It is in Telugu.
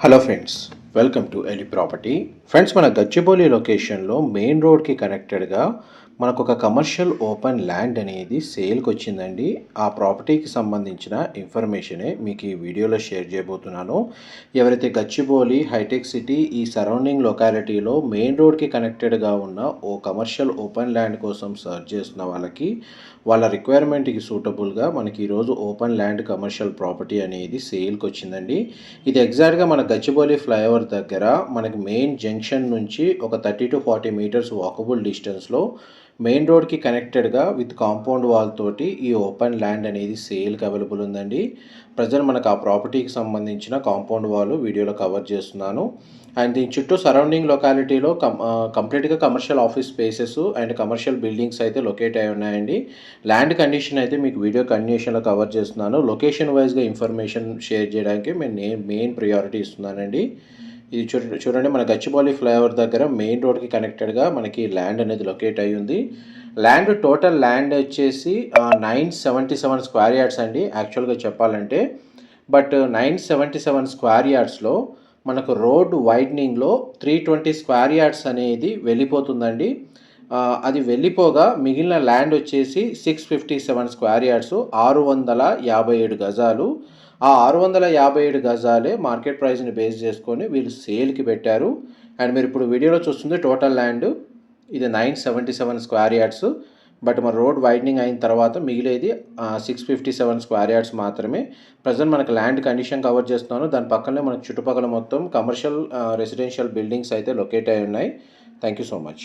Hello friends welcome to Eli property friends మన గచ్చిబౌలి లొకేషన్లో మెయిన్ రోడ్కి కనెక్టెడ్గా మనకు ఒక కమర్షియల్ ఓపెన్ ల్యాండ్ అనేది సేల్కి వచ్చిందండి ఆ ప్రాపర్టీకి సంబంధించిన ఇన్ఫర్మేషనే మీకు ఈ వీడియోలో షేర్ చేయబోతున్నాను. ఎవరైతే గచ్చిబౌలి హైటెక్ సిటీ ఈ సరౌండింగ్ లొకాలిటీలో మెయిన్ రోడ్కి కనెక్టెడ్గా ఉన్న ఓ కమర్షియల్ ఓపెన్ ల్యాండ్ కోసం సర్చ్ చేస్తున్న వాళ్ళకి వాళ్ళ రిక్వైర్మెంట్కి సూటబుల్గా మనకి ఈరోజు ఓపెన్ ల్యాండ్ కమర్షియల్ ప్రాపర్టీ అనేది సేల్కి వచ్చిందండి ఇది ఎగ్జాక్ట్గా మన గచ్చిబౌలి ఫ్లైఓవర్ దగ్గర మనకి మెయిన్ జంక్షన్ నుంచి ఒక thirty to forty metres walkable డిస్టెన్స్లో మెయిన్ రోడ్కి కనెక్టెడ్గా విత్ కాంపౌండ్ వాల్ తోటి ఈ ఓపెన్ ల్యాండ్ అనేది సేల్కి అవైలబుల్ ఉందండి. ప్రజెంట్ మనకు ఆ ప్రాపర్టీకి సంబంధించిన కాంపౌండ్ వాల్ వీడియోలో కవర్ చేస్తున్నాను. అండ్ దీని చుట్టూ సరౌండింగ్ లొకాలిటీలో కం కంప్లీట్గా commercial office spaces and commercial buildings అయితే లొకేట్ అయి ఉన్నాయండి. ల్యాండ్ కండిషన్ అయితే మీకు వీడియో కండిషన్లో కవర్ చేస్తున్నాను. లొకేషన్ వైజ్గా ఇన్ఫర్మేషన్ షేర్ చేయడానికి నేను మెయిన్ ప్రియారిటీ ఇస్తున్నానండి. ఇది చూ చూడండి మన గచ్చిబౌలి ఫ్లైఓవర్ దగ్గర మెయిన్ రోడ్కి కనెక్టెడ్గా మనకి ల్యాండ్ అనేది లొకేట్ అయి ఉంది ల్యాండ్ టోటల్ ల్యాండ్ వచ్చేసి nine seventy seven square yards అండి యాక్చువల్గా చెప్పాలంటే. But nine seventy seven square యార్డ్స్లో మనకు రోడ్ వైడనింగ్లో త్రీ ట్వంటీ స్క్వేర్ యార్డ్స్ అనేది వెళ్ళిపోతుందండి. అది వెళ్ళిపోగా మిగిలిన ల్యాండ్ వచ్చేసి six fifty seven square yards ఆరు వందల యాభై ఏడు గజాలు. ఆ ఆరు వందల యాభై ఏడు గజాలే మార్కెట్ ప్రైస్ని బేస్ చేసుకొని వీళ్ళు సేల్కి పెట్టారు. అండ్ మీరు ఇప్పుడు వీడియోలో చూస్తుంది టోటల్ ల్యాండ్ ఇది nine seventy seven square yards but మన రోడ్ వైడనింగ్ అయిన తర్వాత మిగిలేది six fifty seven square yards మాత్రమే. ప్రజెంట్ మనకు ల్యాండ్ కండిషన్ కవర్ చేస్తున్నాను. దాని పక్కనే మనకు చుట్టుపక్కల మొత్తం కమర్షియల్ రెసిడెన్షియల్ బిల్డింగ్స్ అయితే లొకేట్ అయి ఉన్నాయి. Thank you so much